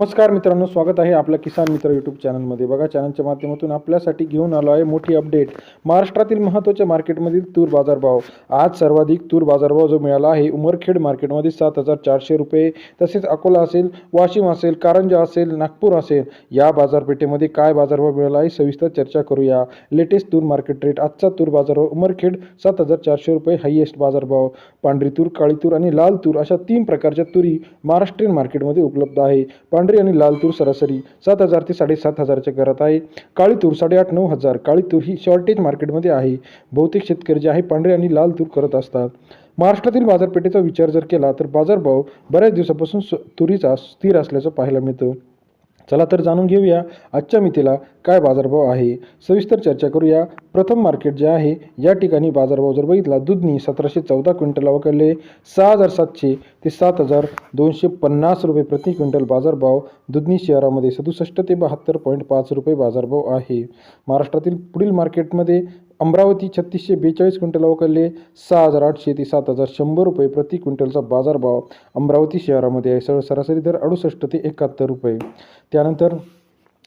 नमस्कार मित्रांनो स्वागत आहे आपल्या किसान मित्र यूट्यूब चॅनलमध्ये बघा चॅनलच्या माध्यमातून आपल्यासाठी घेऊन आलो आहे मोठी अपडेट महाराष्ट्रातील महत्त्वाच्या मार्केटमधील तूर बाजारभाव आज सर्वाधिक तूर बाजारभाव जो मिळाला आहे उमरखेड मार्केटमध्ये सात हजार चारशे रुपये. तसेच अकोला असेल वाशिम असेल कारंजा असेल नागपूर असेल या बाजारपेठेमध्ये काय बाजारभाव मिळाला आहे सविस्तर चर्चा करूया. लेटेस्ट तूर मार्केट रेट आजचा तूर बाजारभाव उमरखेड सात हजार चारशे रुपये हायेस्ट बाजारभाव पांढरी तूर काळी तूर आणि लाल तूर अशा तीन प्रकारच्या तुरी महाराष्ट्रीयन मार्केटमध्ये उपलब्ध आहे. पांढरी आणि लाल तूर सरासरी सात हजार ते साडेसात हजारच्या घरात आहे. काळी तूर साडेआठ नऊ हजार. काळी तूर ही शॉर्टेज मार्केटमध्ये आहे. बहुतेक शेतकरी जे आहे पांढरी आणि लाल तूर करत असतात. महाराष्ट्रातील बाजारपेठेचा विचार जर केला तर बाजारभाव बऱ्याच दिवसापासून तुरीचा स्थिर असल्याचं पाहायला मिळतं. चला तर जाणून घेऊया आजच्या मितीला काय बाजारभाव आहे. सविस्तर चर्चा करूया. प्रथम मार्केट जे आहे या ठिकाणी बाजारभाव जर बघितला दुधनी सतराशे चौदा क्विंटल अवकडले सहा हजार सातशे ते सात हजार दोनशे पन्नास रुपये प्रति क्विंटल बाजारभाव दुधनी शहरामध्ये सदुसष्ट ते बहात्तर पॉईंट पाच रुपये बाजारभाव आहे. महाराष्ट्रातील पुढील मार्केटमध्ये अमरावती छत्तीसशे बेचाळीस क्विंटल अवकडले सहा हजार आठशे ते सात हजार शंभर रुपये प्रति क्विंटलचा बाजारभाव अमरावती शहरामध्ये आहे. सर सरासरी दर अडुसष्ट ते एकाहत्तर रुपये. त्यानंतर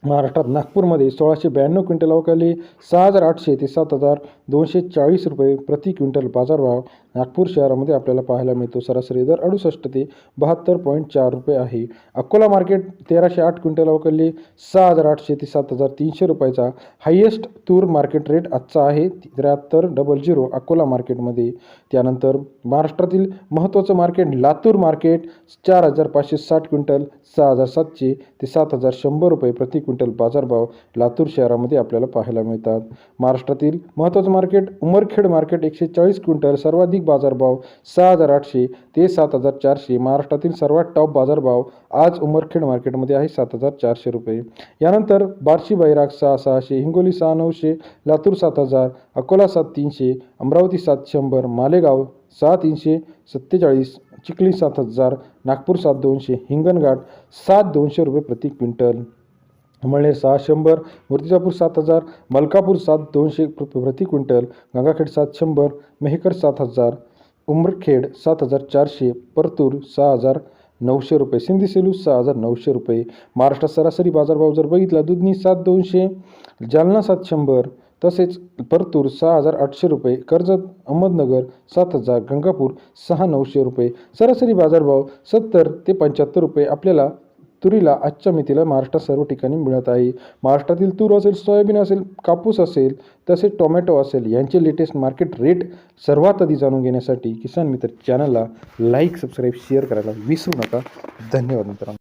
महाराष्ट्रात नागपूरमध्ये सोळाशे ब्याण्णव क्विंटल अवकाली सहा हजार आठशे ते सात हजार दोनशे चाळीस रुपये प्रति क्विंटल बाजारभाव नागपूर शहरामध्ये आपल्याला पाहायला मिळतो. सरासरी दर अडुसष्ट ते बहात्तर पॉईंट चार रुपये आहे. अकोला मार्केट तेराशे आठ क्विंटल अवकाली सहा हजार आठशे ते सात हजार तीनशे रुपयाचा हायेस्ट तूर मार्केट रेट आजचा आहे. त्र्याहत्तर डबल झिरो अकोला मार्केटमध्ये. त्यानंतर महाराष्ट्रातील महत्त्वाचं मार्केट लातूर मार्केट चार हजार पाचशे साठ क्विंटल सहा हजार सातशे ते सात हजार शंभर रुपये प्रति क्विंटल बाजारभाव लातूर शहरामध्ये आपल्याला पाहायला मिळतात. महाराष्ट्रातील महत्त्वाचं मार्केट उमरखेड मार्केट एकशे चाळीस क्विंटल सर्वाधिक बाजारभाव सहा हजार आठशे ते सात हजार चारशे. महाराष्ट्रातील सर्वात टॉप बाजारभाव आज उमरखेड मार्केटमध्ये आहे सात हजार चारशे रुपये. यानंतर बार्शी बैराग सहा सहाशे हिंगोली सहा नऊशे लातूर सात हजार अकोला सात तीनशे अमरावती सात शंभर मालेगाव सहा तीनशे सत्तेचाळीस चिखली सात हजार नागपूर सात दोनशे हिंगणघाट सात दोनशे रुपये प्रति क्विंटल. मळणे सहा शंभर मूर्तिजापूर सात हजार मलकापूर सात दोनशे रुपये प्रति क्विंटल गंगाखेड सात शंभर मेहकर सात हजार उमरखेड सात हजार चारशे परतूर सहा हजार नऊशे रुपये सिंधी सेलू सहा हजार नऊशे रुपये महाराष्ट्रात सरासरी बाजारभाव जर बघितला दुधनी सात दोनशे जालना सात शंभर तसेच परतूर सहा हजार आठशे रुपये कर्जत अहमदनगर सात हजार गंगापूर सहा नऊशे रुपये सरासरी बाजारभाव सत्तर ते पंच्याहत्तर रुपये आपल्याला तुरीला आजच्या मितीला महाराष्ट्रात सर्व ठिकाणी मिळत आहे. महाराष्ट्रातील तूर असेल सोयाबीन असेल कापूस असेल तसेच टोमॅटो असेल यांचे लेटेस्ट मार्केट रेट सर्वात आधी जाणून घेण्यासाठी किसान मित्र चॅनलला लाईक सबस्क्राईब शेअर करायला विसरू नका. धन्यवाद मित्रांनो.